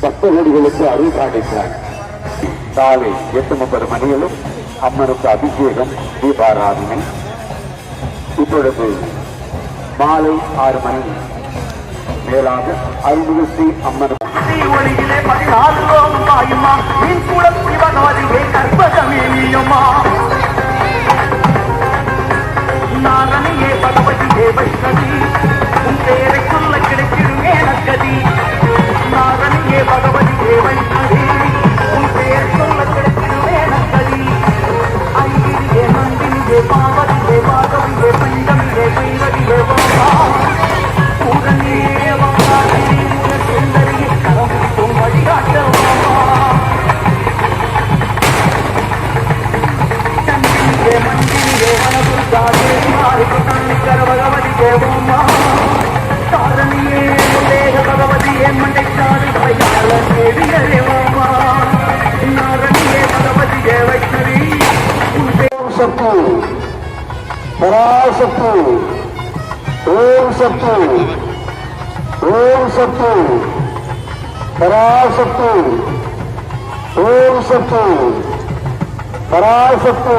பக்தர்களுக்கு அருள் காணித்தார் காலை எட்டு முப்பது மணியிலும் அம்மனுக்கு அபிஷேகம் தீபாராதனை. இப்பொழுது மாலை ஆறு மணி மேலாக அருள்மிகு ஸ்ரீ அம்மன் ஒளியிலே மீன் கூட புரிவனவதிலே கற்பகமேனியம்மா நாரணியே பகவதியே வைஷ்ணவி உன் பேரை சொல்ல கிடைக்கிறேன் நக்கதி சத்து பராசத்து ஓம் சத்து ஓம் சத்து பராசத்து ஓம் சத்து பராசத்து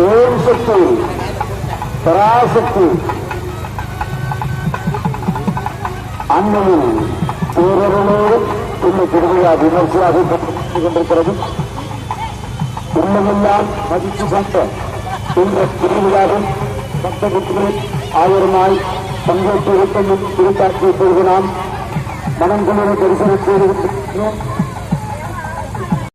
ஓம் சக்தி பராசக்தி அன்னையின் பேரர்களோடு இந்த திருவிழா விமர்சையாக கொண்டிருக்கிறது. உண்மையெல்லாம் மதித்து கொண்ட இந்த திருவிழாவில் பக்தகுத்திகள் ஆயிரமாய் பங்கேற்று இருக்கும் திருக்காட்சியை பொழுது நாம் கொண்டு தரிசனம் செய்திருக்கிறோம்